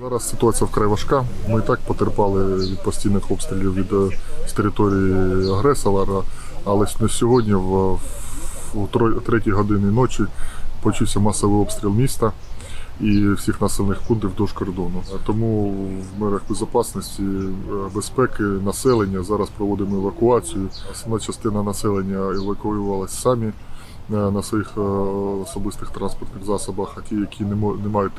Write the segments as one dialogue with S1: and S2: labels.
S1: Зараз ситуація вкрай важка. Ми і так потерпали від постійних обстрілів від е, з території агресора, але сьогодні в, у третій годині ночі почався масовий обстріл міста і всіх населених пунктів вдовж кордону. Тому в мерах безпечності, е, безпеки населення зараз проводимо евакуацію. Основна частина населення евакуювалася самі е, на своїх е, особистих транспортних засобах, а ті, які не мають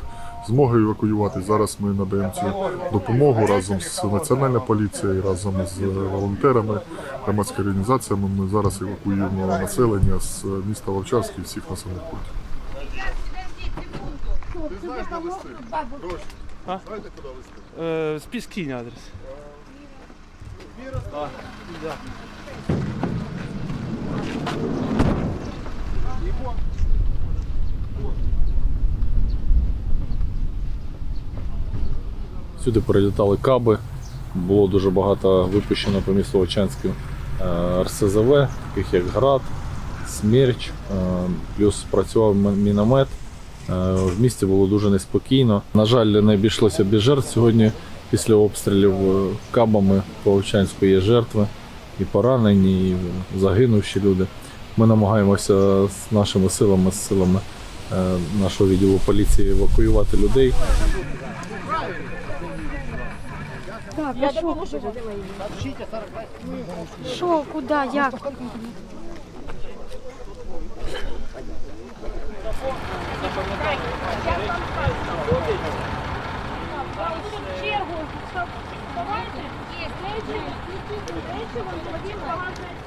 S1: змоги евакуювати. Зараз ми надаємо цю допомогу разом з національною поліцією, разом з волонтерами, громадськими організаціями. Ми зараз евакуюємо населення з міста Вовчанськ і всіх населених пунктів.
S2: Е, Спis кинь адрес.
S3: Сюди прилітали каби, було дуже багато випущено по місту Вовчанську е, РСЗВ, таких як Град, Смерч, е, плюс працював міномет. Е, В місті було дуже неспокійно. На жаль, не обійшлося без жертв сьогодні. Після обстрілів е, кабами по Вовчанську є жертви, і поранені, і загинувші люди. Ми намагаємося з нашими силами, з силами е, нашого відділу поліції евакуювати людей.
S4: Так, а що? Що, куди, як?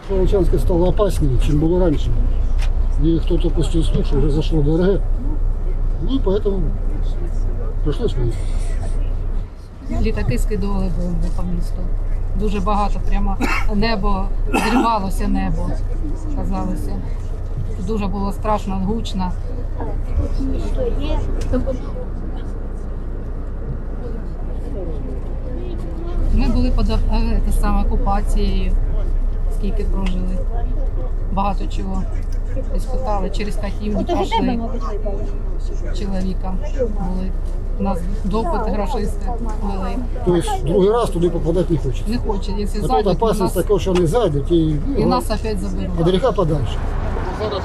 S5: Волчанское стало опаснее, чем было раньше. И кто-то пустил слух, что уже зашло ДРГ. Ну и поэтому пришлось выехать.
S6: літаки скидували бомби по місту. Дуже багато, прямо небо, зривалося небо, казалося. Дуже було страшно, гучно. Ми були під е, саме, окупацією, скільки прожили. Багато чого. Іспитали через Кахівню пішли чоловіка були. У нас допит грошисти вели.
S5: То есть другой раз туда попадать не хочется.
S6: Не хоче, якщо
S5: тут
S6: зайдуть, то
S5: опасность
S6: нас,
S5: такого, что они зайдут и,
S6: і нас опять заберуть.
S5: от греха подальше.
S1: Зараз